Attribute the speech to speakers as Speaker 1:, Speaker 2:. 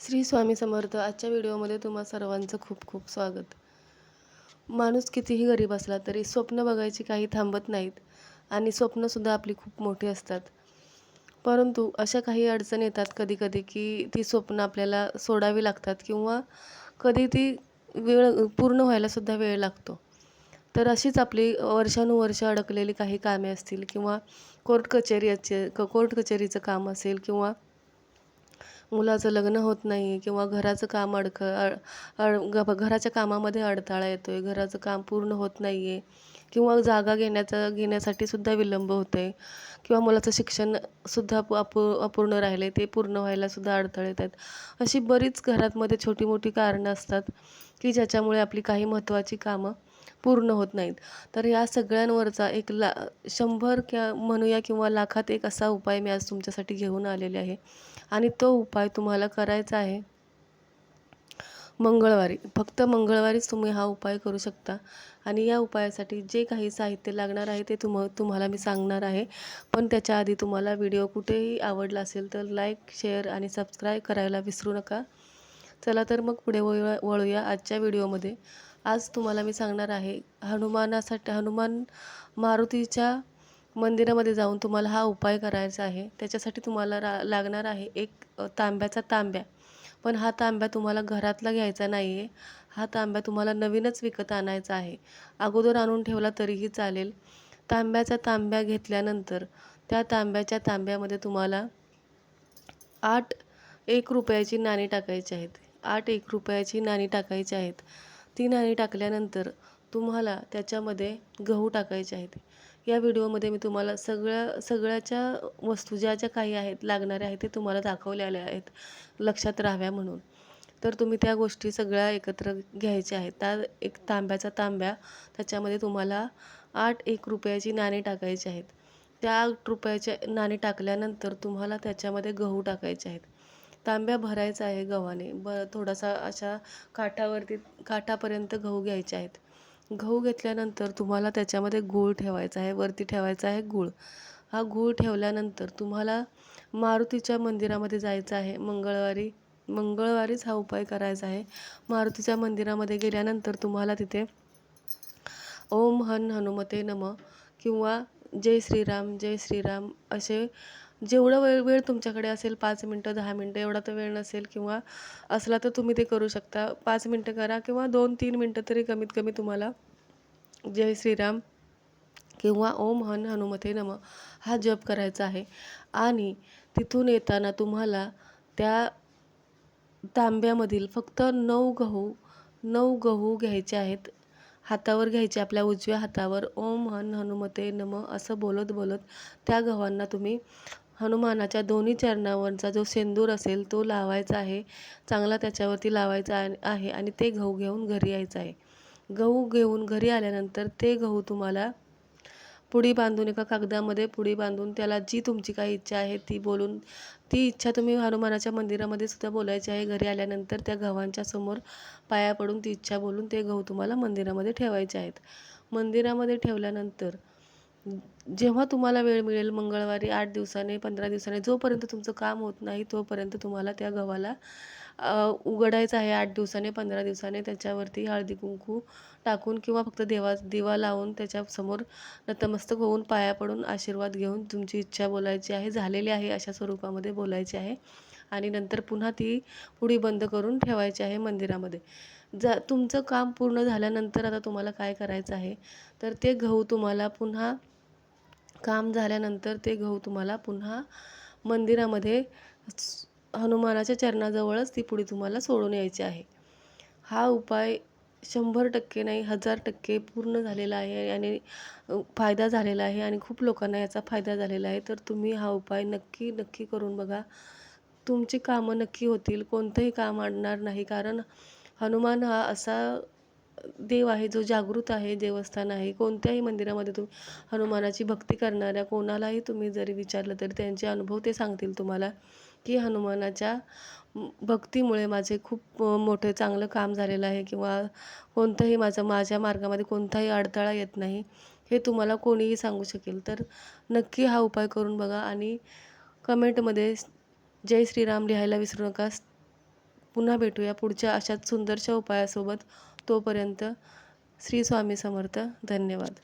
Speaker 1: श्री स्वामी समर्थ आजच्या व्हिडिओमध्ये तुम्हा सर्वांचं खूप खूप स्वागत. माणूस कितीही गरीब असला तरी स्वप्न बघायची काही थांबत नाहीत आणि स्वप्नसुद्धा आपली खूप मोठी असतात. परंतु अशा काही अडचणी येतात कधी कधी की ती स्वप्न आपल्याला सोडावी लागतात किंवा कधी ती वेळ पूर्ण व्हायलासुद्धा वेळ लागतो. तर अशीच आपली वर्षानुवर्ष अडकलेली काही कामे असतील किंवा कोर्ट कचेरीचे क कोर्ट कचेरीचं काम असेल किंवा मुलाचं लग्न होत नाही किंवा घराचं काम अडक अड अड ग घराच्या कामामध्ये अडथळा येतो आहे घराचं काम पूर्ण होत नाही आहे किंवा जागा घेण्याचा घेण्यासाठी सुद्धा विलंब होत आहे किंवा मुलाचं शिक्षणसुद्धा पु अपू अपूर्ण राहिले ते पूर्ण व्हायला सुद्धा अडथळे येतात अशी बरीच घरातमध्ये छोटी मोठी कारणं असतात की ज्याच्यामुळे आपली काही महत्त्वाची कामं पूर्ण होत नाहीत. तर या सगळ्यांवरचा एक ला शंभर क्या म्हणूया किंवा लाखात एक असा उपाय मी आज तुमच्यासाठी घेऊन आलेले आहे. आणि तो उपाय तुम्हाला करायचा आहे. मंगळवारी फक्त मंगळवारीच तुम्ही हा उपाय करू शकता. आणि या उपायासाठी जे काही साहित्य लागणार आहे ते तुम तुम्हाला मी सांगणार आहे. पण त्याच्या आधी तुम्हाला व्हिडिओ कुठेही आवडला असेल तर लाईक शेअर आणि सबस्क्राईब करायला विसरू नका. चला तर मग पुढे वळूया वळूया आजच्या व्हिडिओमध्ये. आज तुम्हाला मी सांगणार आहे हनुमानासाठी हनुमान मारुतीच्या मंदिरामध्ये जाऊन तुम्हाला हा उपाय करायचा आहे. त्याच्यासाठी तुम्हाला रा लागणार आहे एक तांब्याचा तांब्या. पण हा तांब्या तुम्हाला घरातला घ्यायचा नाही आहे हा तांब्या तुम्हाला नवीनच विकत आणायचा आहे. अगोदर आणून ठेवला तरीही चालेल. तांब्याचा तांब्या घेतल्यानंतर त्या तांब्याच्या तांब्यामध्ये तुम्हाला आठ एक रुपयाची नाणी टाकायची आहेत. आठ एक रुपयाची नाणी टाकायची आहेत. ती नाणी टाकल्यानंतर तुम्हाला त्याच्यामध्ये गहू टाकायचे आहेत. या व्हिडिओमध्ये मी तुम्हाला सगळ्या सगळ्याच्या वस्तू ज्या ज्या काही आहेत लागणाऱ्या आहेत ते तुम्हाला दाखवलेल्या आहेत लक्षात राहाव्या म्हणून. तर तुम्ही त्या गोष्टी सगळ्या एकत्र घ्यायच्या आहेत. त्या एक तांब्याचा तांब्या त्याच्यामध्ये तुम्हाला आठ एक रुपयाची नाणी टाकायची आहेत. त्या आठ रुपयाच्या नाणी टाकल्यानंतर तुम्हाला त्याच्यामध्ये गहू टाकायचे आहेत. तांब्या भरायचा आहे गव्हाने. ब थोडासा अशा काठावरती काठापर्यंत गहू घ्यायचे आहेत. गहू घेतल्यानंतर तुम्हाला त्याच्यामध्ये गूळ ठेवायचा आहे वरती ठेवायचा आहे गूळ. हा गूळ ठेवल्यानंतर तुम्हाला मारुतीच्या मंदिरामध्ये जायचं आहे. मंगळवारी मंगळवारीच हा उपाय करायचा आहे. मारुतीच्या मंदिरामध्ये गेल्यानंतर तुम्हाला तिथे ओम हन हनुमते नम किंवा जय श्रीराम जय श्रीराम असे जेवढं वेळ वेळ तुमच्याकडे असेल पाच मिनटं दहा मिनटं एवढा तर वेळ नसेल किंवा असला तर तुम्ही ते करू शकता. पाच मिनटं करा किंवा दोन तीन मिनटं तरी कमीत कमी तुम्हाला जय श्रीराम किंवा ओम हन हनुमते नम हा जप करायचा आहे. आणि तिथून येताना तुम्हाला त्या तांब्यामधील फक्त नऊ गहू नऊ गहू घ्यायचे आहेत. हातावर घ्यायचे आपल्या उजव्या हातावर. ओम हन हनुमते नम असं बोलत बोलत त्या गव्हांना तुम्ही हनुमानाच्या दोन्ही चरणावरचा जो सेंदूर असेल तो लावायचा आहे. चांगला त्याच्यावरती लावायचा आहे आणि ते गहू घेऊन घरी यायचं आहे. गहू घेऊन घरी आल्यानंतर ते गहू तुम्हाला पुडी बांधून एका कागदामध्ये पुडी बांधून त्याला जी तुमची काही इच्छा आहे ती बोलून ती इच्छा तुम्ही हनुमानाच्या मंदिरामध्ये सुद्धा बोलायची आहे. घरी आल्यानंतर त्या गव्हांच्या समोर पाया पडून ती इच्छा बोलून ते गहू तुम्हाला मंदिरामध्ये ठेवायचे आहेत. मंदिरामध्ये ठेवल्यानंतर जेव्हा तुम्हाला वेळ मिळेल मंगळवारी आठ दिवसाने पंधरा दिवसाने जोपर्यंत तुमचं काम होत नाही तोपर्यंत तुम्हाला त्या गव्हाला उघडायचं आहे आठ दिवसाने पंधरा दिवसाने. त्याच्यावरती हळदी कुंकू टाकून किंवा फक्त देवा दिवा लावून त्याच्यासमोर नतमस्तक होऊन पाया पडून आशीर्वाद घेऊन तुमची इच्छा बोलायची आहे झालेली आहे अशा स्वरूपामध्ये बोलायची आहे. आणि नंतर पुन्हा ती पुढी बंद करून ठेवायची आहे मंदिरामध्ये. जा तुमचं काम पूर्ण झाल्यानंतर आता तुम्हाला काय करायचं आहे? तर ते गहू तुम्हाला पुन्हा काम झाल्यानंतर ते गहू तुम्हाला पुन्हा मंदिरामध्ये हनुमानाच्या चरणाजवळच ती पुडी तुम्हाला सोडून यायची आहे. हा उपाय शंभर टक्के नाही हजार टक्के पूर्ण झालेला आहे आणि फायदा झालेला आहे आणि खूप लोकांना याचा फायदा झालेला आहे. तर तुम्ही हा उपाय नक्की नक्की करून बघा. तुमची कामं नक्की होतील. कोणतंही काम अडणार नाही. कारण हनुमान हा असा देव आहे जो जागृत आहे देवस्थान आहे कोणत्याही मंदिरामध्ये तुम्ही हनुमानाची भक्ती करणाऱ्या कोणालाही तुम्ही जरी विचारलं तरी त्यांचे अनुभव ते सांगतील तुम्हाला की हनुमानाच्या भक्तीमुळे माझे खूप मोठे चांगलं काम झालेलं आहे किंवा कोणतंही माझं माझ्या मार्गामध्ये कोणताही अडथळा येत नाही हे तुम्हाला कोणीही सांगू शकेल. तर नक्की हा उपाय करून बघा आणि कमेंटमध्ये जय श्रीराम लिहायला विसरू नका. पुन्हा भेटूया पुढच्या अशाच सुंदरशा उपायासोबत. तोपर्यंत श्री स्वामी समर्थ. धन्यवाद.